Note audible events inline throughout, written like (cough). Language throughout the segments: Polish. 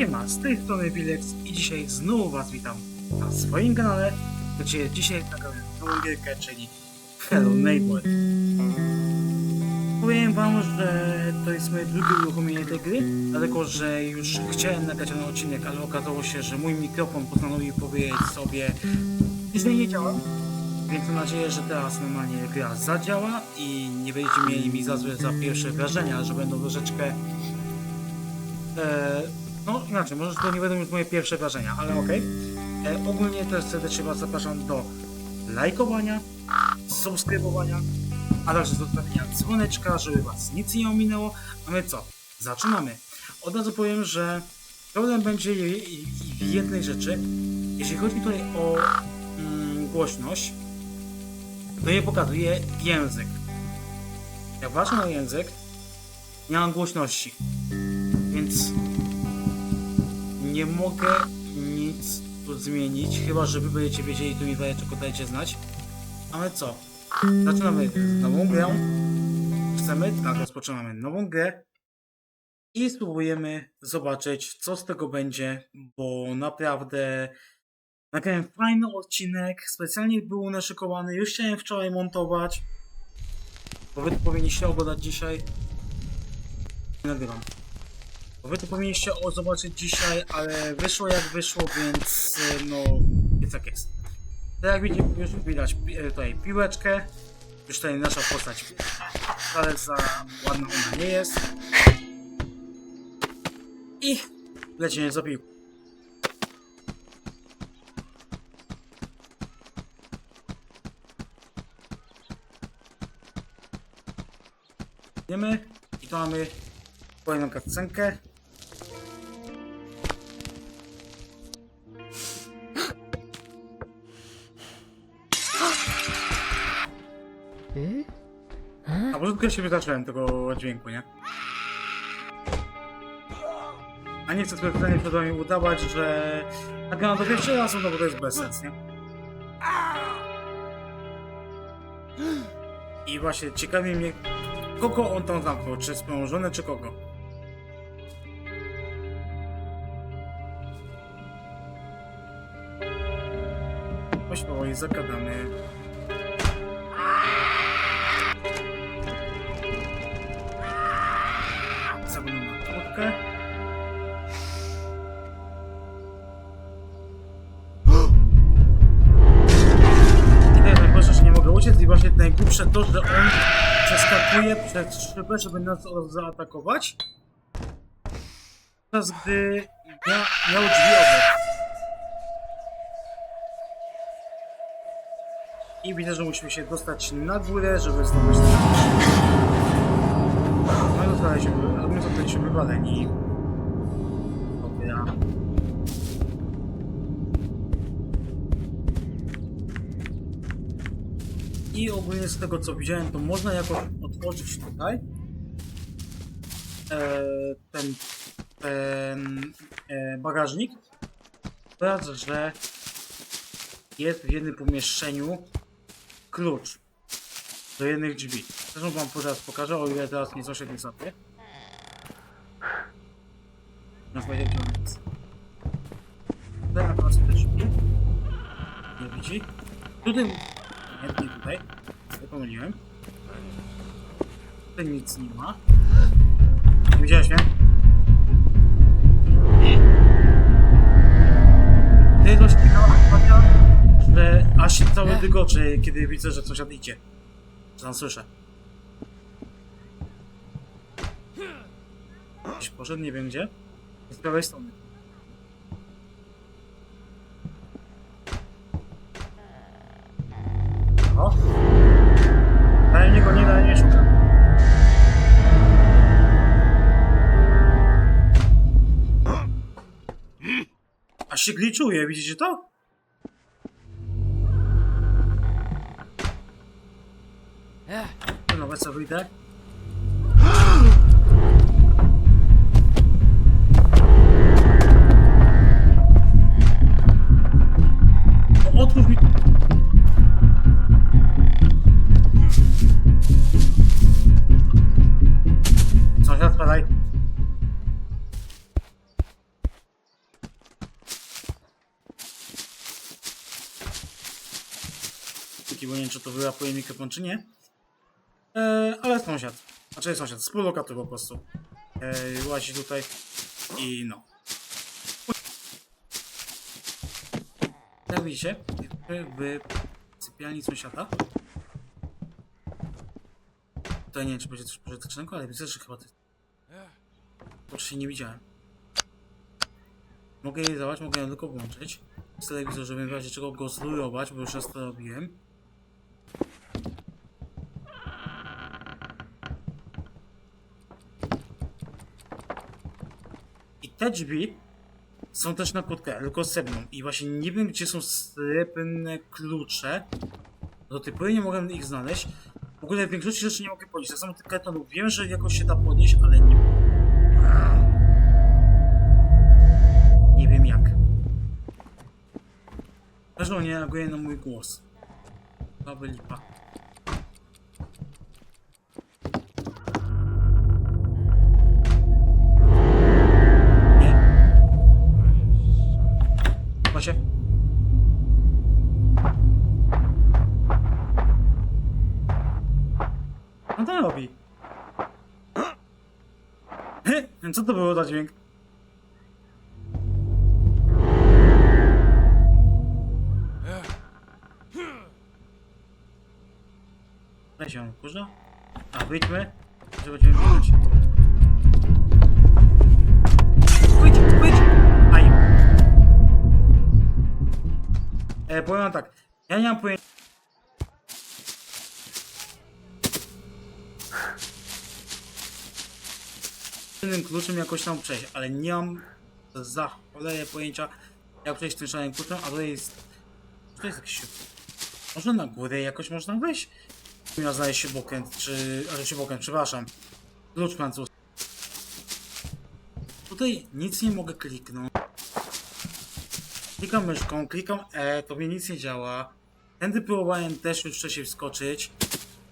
Nie ma, z tej strony Wilex i dzisiaj znowu was witam na swoim kanale, gdzie dzisiaj nagrałem nową gierkę, czyli Hello Neighbor. Powiem wam, że to jest moje drugie uruchomienie tej gry, dlatego że już chciałem nagrać ten odcinek, ale okazało się, że mój mikrofon postanowił powiedzieć sobie, że nie działa. Więc mam nadzieję, że teraz normalnie gra zadziała i nie będziecie mieli mi za złe za pierwsze wrażenia, że będą troszeczkę E, no inaczej, może to nie będą już moje pierwsze wrażenia, ale okej. E, Ogólnie też serdecznie Was zapraszam do lajkowania, subskrybowania, a także zostawienia dzwoneczka, żeby Was nic nie ominęło. A my co? Zaczynamy. Od razu powiem, że problem będzie je- je- w jednej rzeczy. Jeśli chodzi tutaj o mm, głośność, to nie pokazuje język. Jak patrzę na język, nie mam głośności więc nie mogę nic tu zmienić, chyba że wy będziecie wiedzieli, tu mi tylko dajcie znać. Ale co? Zaczynamy nową grę. Chcemy, tak, rozpoczynamy nową grę i spróbujemy zobaczyć, co z tego będzie, bo naprawdę nagrałem fajny odcinek, specjalnie był naszykowany, już chciałem wczoraj montować, bo wy powinniście oglądać dzisiaj. Nagrywam. Wy to powinniście o zobaczyć dzisiaj, ale wyszło jak wyszło, więc y, no jest jak jest. Tak jak widzicie, już widać e, tutaj piłeczkę. Już tutaj nasza postać wcale za ładna ona nie jest. I lecienie za piłką. Idziemy i to mamy kolejną cutscenkę. A może tylko ja się wyznaczyłem tego dźwięku, nie? A nie chcę specjalnie przed wami udawać, że nagrałem to pierwszy raz, no bo to jest bez sens, nie? I właśnie ciekawi mnie, kogo on tam zamknął, czy swoją żonę, czy kogo? Powoli, zagadamy. Najgorsze, że nie mogę uciec i właśnie najgłupsze to, że on przeskakuje przez szybę, żeby nas zaatakować. Podczas gdy ja miał drzwi obok. I widzę, że musimy się dostać na górę, żeby zdobyć ten No i zostaliśmy, a my zostaliśmy wywaleni. Dobra. I ogólnie z tego co widziałem, to można jakoś otworzyć tutaj e, ten, ten e, bagażnik. Oraz, że jest w jednym pomieszczeniu klucz do jednych drzwi. Zresztą wam teraz pokażę, o ile teraz nie zaszedł nie sobie. No powiedzieć, że nic. Teraz teraz te drzwi. Nie widzi. Tutaj... Nie, nie tutaj. Nie pomyliłem. Tutaj nic nie ma. Widziałeś mnie? To jest dość ciekawa sytuacja, że aż się cały dygoczy, kiedy widzę, że sąsiad idzie. Tam słyszę. Gdzieś poszedł, nie wiem gdzie. Z prawej strony. O! Dalej mnie go nie, dalej nie szuka. Aż się gliczuje, widzicie to? Ech, no co wyjdę? (gasps) Otwórz mi... Sąsiad, spadaj. Taki, bo nie wiem, czy to wyłapuje mikrofon, czy nie. E, ale sąsiad, znaczy sąsiad, współlokator po prostu. E, łazi tutaj i no. Jak widzicie, w sypialni sąsiada. Tutaj nie wiem, czy będzie coś pożytecznego, ale widzę, że chyba to to się nie widziałem. Mogę jej dawać, mogę ją tylko włączyć. Z telewizor, żeby w razie czego go zlurować, bo już raz to robiłem. Te drzwi są też na kłódkę, tylko zewnątrz. I właśnie nie wiem, gdzie są srebrne klucze. Do tej pory nie mogłem ich znaleźć. W ogóle większości rzeczy nie mogę podnieść. Tak samo tych kartonów. Wiem, że jakoś się da podnieść, ale nie Nie wiem jak. Zresztą nie reaguje na mój głos. Baby Co to było za dźwięk? Weź ją, kurza. A, wyjdźmy, że będziemy minąć. Wyjdź, wyjdź! Aj. E, powiem tak, ja nie mam pojęcia... Innym kluczem jakoś tam przejść, ale nie mam za cholerę pojęcia, jak przejść tym szalonym kluczem, a to jest... To jest jakiś... Może na górę jakoś można wejść? Miał znaleźć śrubokręt, czy... Ale śrubokręt, przepraszam. Klucz francuski. Tutaj nic nie mogę kliknąć. Klikam myszką, klikam E, to nic nie działa. Tędy próbowałem też już wcześniej wskoczyć.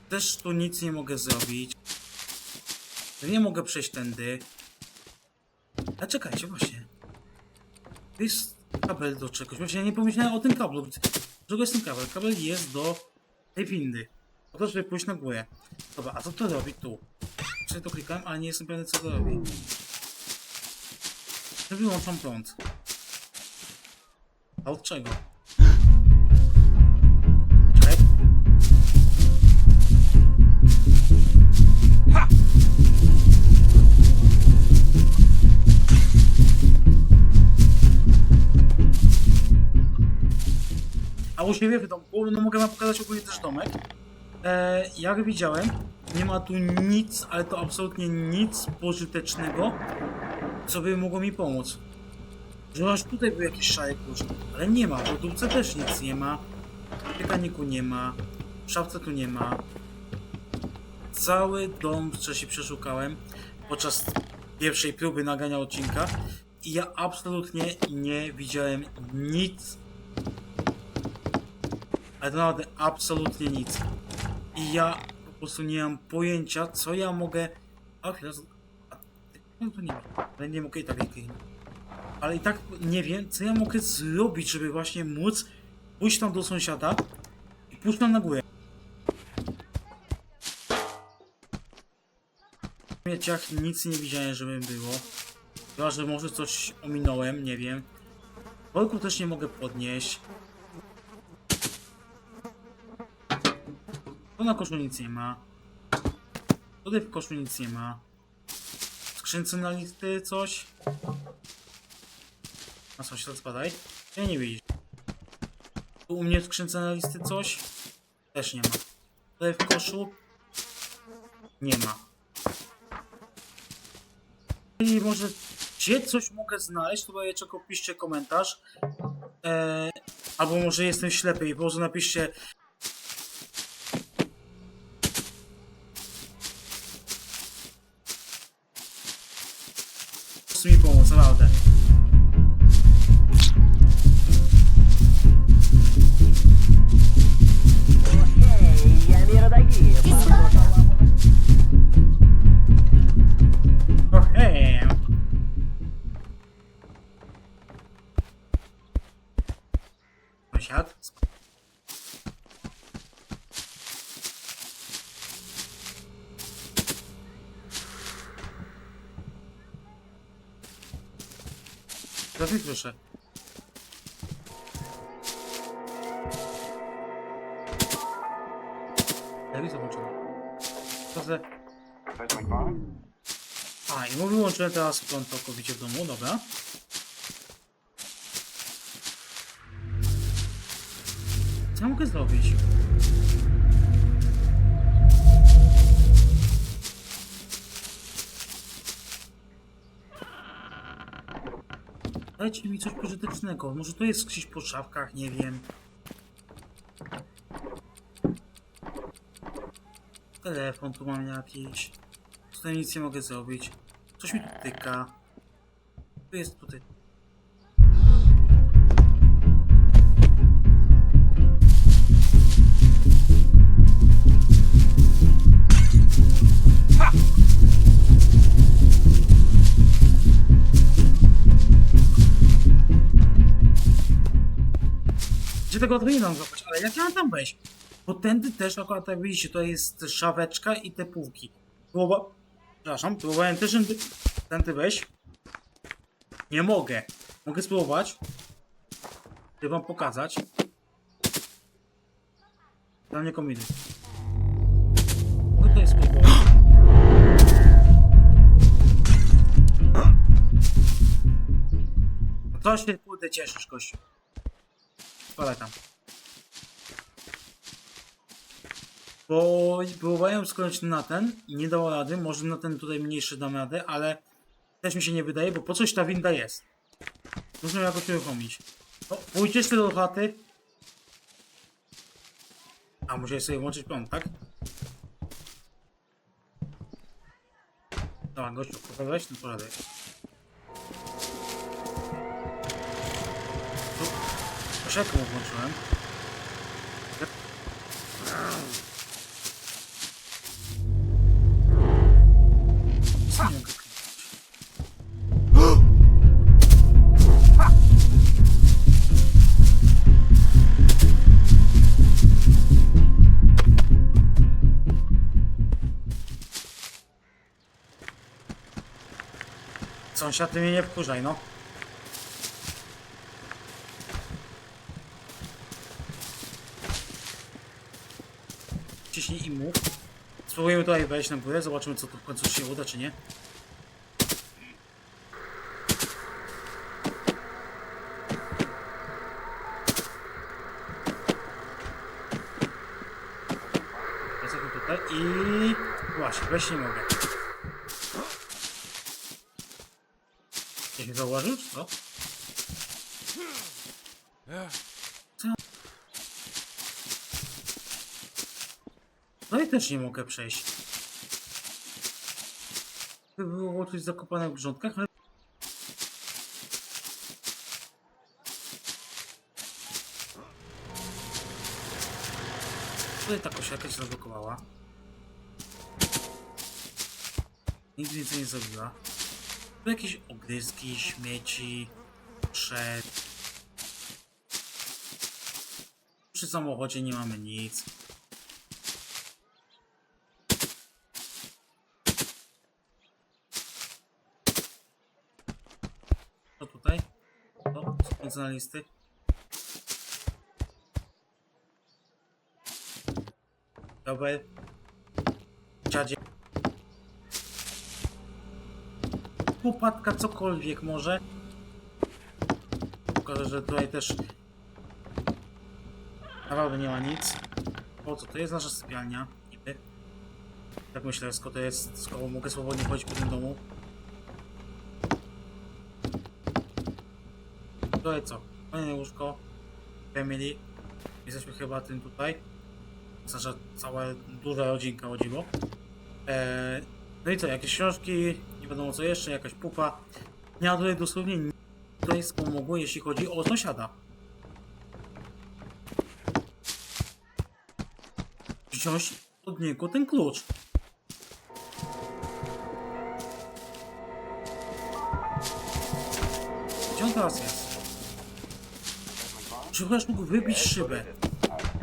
Też tu nic nie mogę zrobić. Nie mogę przejść tędy. A czekajcie, właśnie. To jest kabel do czegoś. Właśnie ja nie pomyślałem o tym kablu. Czego jest ten kabel? Kabel jest do tej windy. Po to, żeby pójść na górę. Dobra, a co to robi tu? Czy to klikałem, ale nie jestem pewny co to robi. Wyłączam prąd? A od czego? A u siebie w domku, no mogę wam pokazać ogólnie też domek. E, jak widziałem, nie ma tu nic, ale to absolutnie nic pożytecznego, co by mogło mi pomóc. Że aż tutaj był jakiś szary klucz, ale nie ma, w lodówce też nic nie ma, w piekaniku nie ma, w szafce tu nie ma. Cały dom wcześniej przeszukałem podczas pierwszej próby nagrania odcinka i ja absolutnie nie widziałem nic naprawdę absolutnie nic. I ja po prostu nie mam pojęcia, co ja mogę. A chwilę. z- A, no to nie wiem. Ale nie mogę i tak jak Ale i tak nie wiem, co ja mogę zrobić, żeby właśnie móc pójść tam do sąsiada i pójść tam na górę. W śmieciach nic nie widziałem, żeby było. Chyba, że może coś ominąłem, nie wiem. Worku też nie mogę podnieść. Na koszu nic nie ma. Tutaj w koszu nic nie ma. W skrzynce na listy coś. Co się spadaj? Ja nie widzisz. Tu u mnie w skrzynce na listy coś. Też nie ma. Tutaj w koszu. Nie ma. I może gdzie coś mogę znaleźć, to daję czego piszcie komentarz. Eee, albo może jestem ślepy i po prostu napiszcie Teraz nie słyszę. Telewizor włączony. Co za... A, i mu wyłączyłem teraz prąd całkowicie w domu, dobra. Co ja mogę zrobić? Dajcie mi coś pożytecznego. Może to jest gdzieś po szafkach, nie wiem. Telefon tu mam jakiś. Tutaj nic nie mogę zrobić. Coś mi tu tyka. Tu jest tutaj. Gdzie tego adrenalina złapać? Ale jak ja mam tam wejść? Bo tędy też akurat jak widzicie, to jest szaweczka i te półki. Próba... Przepraszam, próbowałem też tędy, tędy wejść. Nie mogę. Mogę spróbować. Chcę wam pokazać. Tam nie kombinuj. Mogę tutaj spróbować. No co (gasps) się kurde cieszysz, gościu? Tam. Bo próbowałem skończyć na ten i nie dało rady. Może na ten tutaj mniejszy dam radę, ale też mi się nie wydaje, bo po coś ta winda jest. Muszę jakoś uruchomić. O, pójdziesz ty do chaty. A, musiałeś sobie włączyć prąd, tak? Dobra, gościu, pokazałeś? No. Tu, Proszeczkę mu włączyłem. Sąsiad, ty mnie nie wkurzaj, no. Spróbujemy tutaj wejść na górę, zobaczymy co tu w końcu się uda, czy nie. Jesteśmy tutaj i... Właśnie, wejść nie mogę. Ktoś mnie zauważył, czy? Co? Też nie mogę przejść. By było coś zakopane w grządkach, ale... Tutaj ta kosiarka się zablokowała. Nic więcej nie zrobiła. Tu jakieś ogryzki, śmieci, przed. Przy samochodzie nie mamy nic. Co tutaj? O, specjalisty. Dobra. Dziadzie. Upadka, cokolwiek może. Pokażę, że tutaj też naprawdę nie ma nic. O co, to jest nasza sypialnia. Niby. Tak myślę, skoro to jest, skoro mogę swobodnie chodzić po tym domu. Tutaj co? Kolejne łóżko. Family. Jesteśmy chyba tym tutaj. Nasza cała duża rodzinka o dziwo. Eee, no i co, jakieś książki, nie wiadomo co jeszcze, jakaś pupa. Ja tutaj dosłownie tutaj wspomogło, jeśli chodzi o sąsiada. Wziąć od niego ten klucz. Gdzie on teraz jest? Chociaż mógł wybić szybę?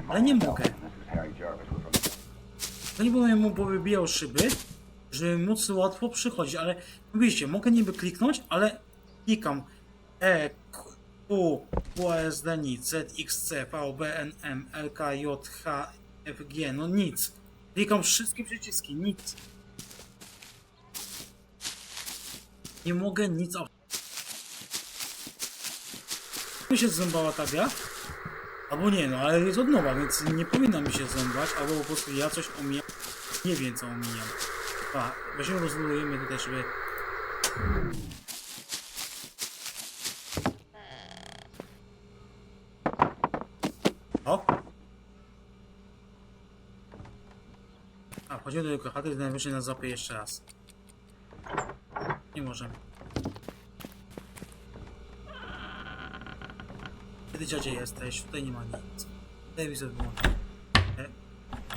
Ale nie mogę. To nie powiem mu, bo wybijał szyby, żeby móc łatwo przychodzić, ale widzicie, mogę niby kliknąć, ale klikam E, Q, QSD nic, ZXC, VBNM, LK, J, H, FG, no nic. Klikam wszystkie przyciski, nic. Nie mogę nic ob- Mi się zrąbała ta gra? Albo nie, no ale jest od nowa, więc nie powinna mi się zrąbać, albo po prostu ja coś omijam. Nie wiem co omijam. A, weźmy rozlujemy tutaj, żeby... O! A, wchodzimy do jego chaty, najwyżej nas zapie jeszcze raz. Nie możemy. Kiedy dziadzie jesteś? Tutaj nie ma nic. Telewizor wyłączony.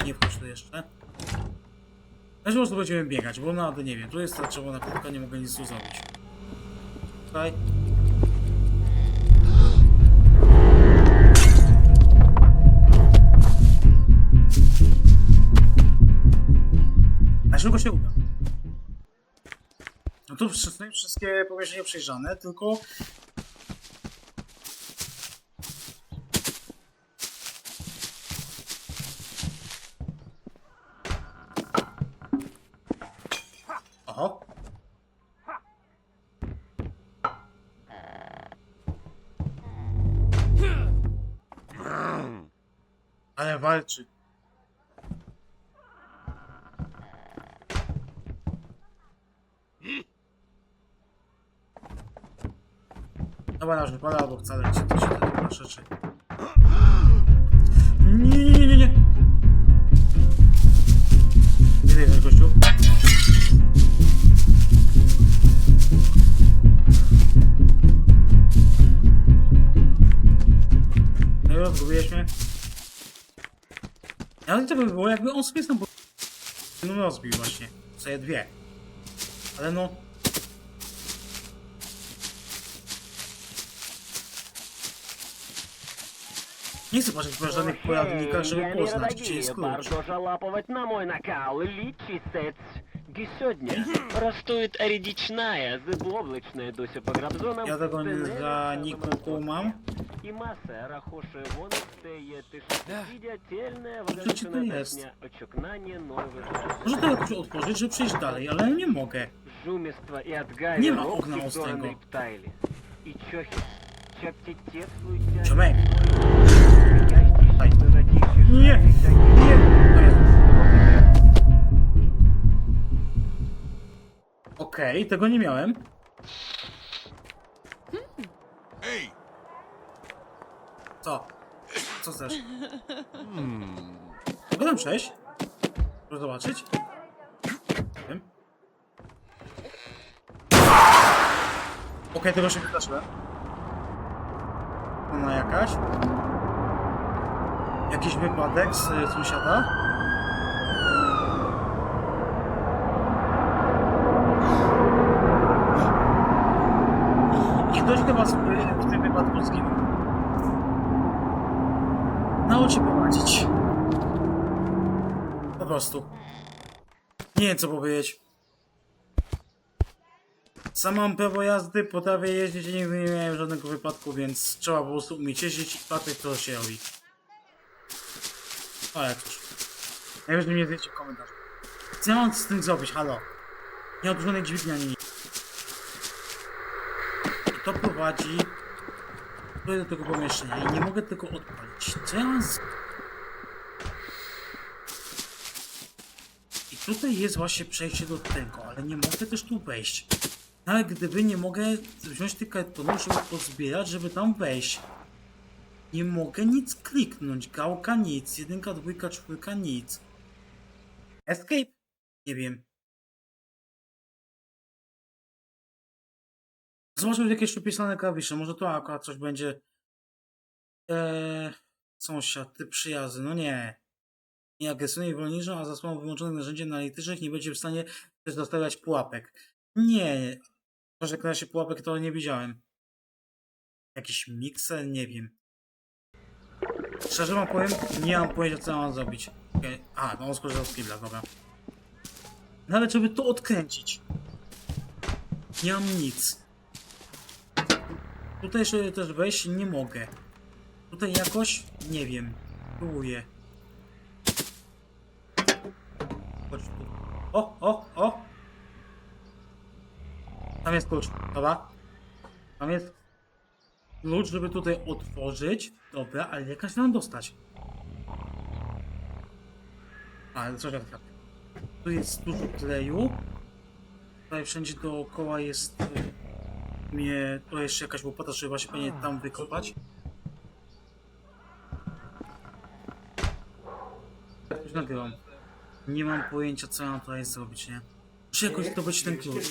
E, Nie wchodź tu jeszcze. Też po prostu będziemy biegać, bo naprawdę nie wiem. Tu jest ta czerwona kropka, nie mogę nic tu zrobić. Tutaj. A szybko się uda. No tu wszystkie pomieszczenia przejrzane, tylko walczy. Dobra, już wypada, albo wcale ci to się takie rzeczy. Nie, Ale to by było, jakby on sobie sam no rozbił właśnie. Sobie dwie. Ale no... Nie chcę patrzeć na żadnych poradnika, żeby poznać, gdzie jest klucz. bardzo na mój nakał. Liczy Лічисець. Сегодня ростует рідічная, зиблобличная досі по грабзонам. Ja tego nie za nikogo mam. І маса рахоше вон стає тиш. Віддятельне Co ci to jest? очокнання нових Może to jakoś otworzyć, żeby przejść dalej, ale nie mogę. жуміства і Nie адгаві ma okna ровки ostrego. до рептайлі. І чохи. Чаптітєствуйте. Ciomek! Ящість Ай. виродівши Nie! Nie! Okej, tego nie miałem. Ej! Co? Co chcesz? Mogę tam przejść? Proszę zobaczyć? Nie wiem. Okej, tego się wydarzyłem. Ona jakaś. Jakiś wypadek z y, sąsiada. I ktoś chyba z- w tym wypadku zginął. Nało cię prowadzić. Po prostu. Nie wiem co powiedzieć. Sam mam prawo jazdy, potrafię jeździć i nigdy nie miałem żadnego wypadku, więc trzeba po prostu umieć jeździć i patrzeć co się robi. Ale cóż. Najwyżej mnie zjecie w komentarzu. Co ja mam z tym zrobić? Halo? Nie odrzuconej dźwigni ani nic. I to prowadzi do tego pomieszczenia i nie mogę tego odpalić. Co ja mam z... tutaj jest właśnie przejście do tego, ale nie mogę też tu wejść. Ale gdyby nie mogę wziąć tych kartonów, żeby pozbierać, żeby tam wejść. Nie mogę nic kliknąć. Gałka nic. Jedynka, dwójka, czwórka nic. Escape? Nie wiem. Zobaczmy jakieś przypisane klawisze. Może to akurat coś będzie. Eee, sąsiad, ty przyjazny. No nie. I wolniejszy, a za sprawą wyłączonych narzędzi analitycznych nie będzie w stanie też dostawiać pułapek. Nie. Może na razie pułapek to nie widziałem. Jakiś mikser? Nie wiem. Szczerze wam powiem, nie mam pojęcia co mam zrobić. Okej. A, no on skorzystał z kibla, dobra. No ale żeby to odkręcić. Nie mam nic. Tutaj jeszcze też wejść nie mogę. Tutaj jakoś, nie wiem, próbuję. O, o, o! Tam jest klucz, dobra. Tam jest klucz, żeby tutaj otworzyć. Dobra, ale jak się nam dostać? Ale co tak. Tu jest dużo kleju. Tutaj wszędzie dookoła jest... y, Mnie... To jeszcze jakaś łopata, trzeba się pewnie tam wykopać. Już nagrywam. Nie mam pojęcia, co mam tutaj zrobić, nie? Muszę jakoś zdobyć ten klucz.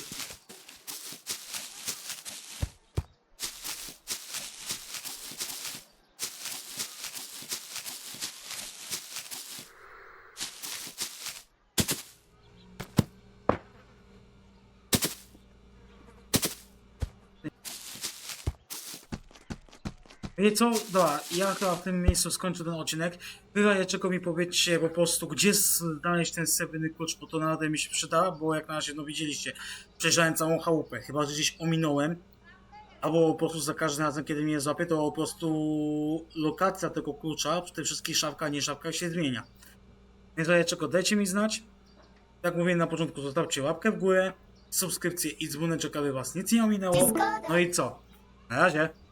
Wiecie co? Dobra, ja chyba w tym miejscu skończę ten odcinek. Wy czego mi powiedzcie po prostu, gdzie znaleźć ten srebrny klucz, bo to naprawdę mi się przyda, bo jak na razie, no widzieliście, przejrzałem całą chałupę, chyba, że gdzieś ominąłem, albo po prostu za każdym razem, kiedy mnie złapie, to po prostu lokacja tego klucza przy tych wszystkich szafkach, nie szafkach się zmienia. Więc w czego dajcie mi znać. Jak mówiłem na początku, zostawcie łapkę w górę, subskrypcję i dzwoneczek, aby was nic nie ominęło. No i co? Na razie.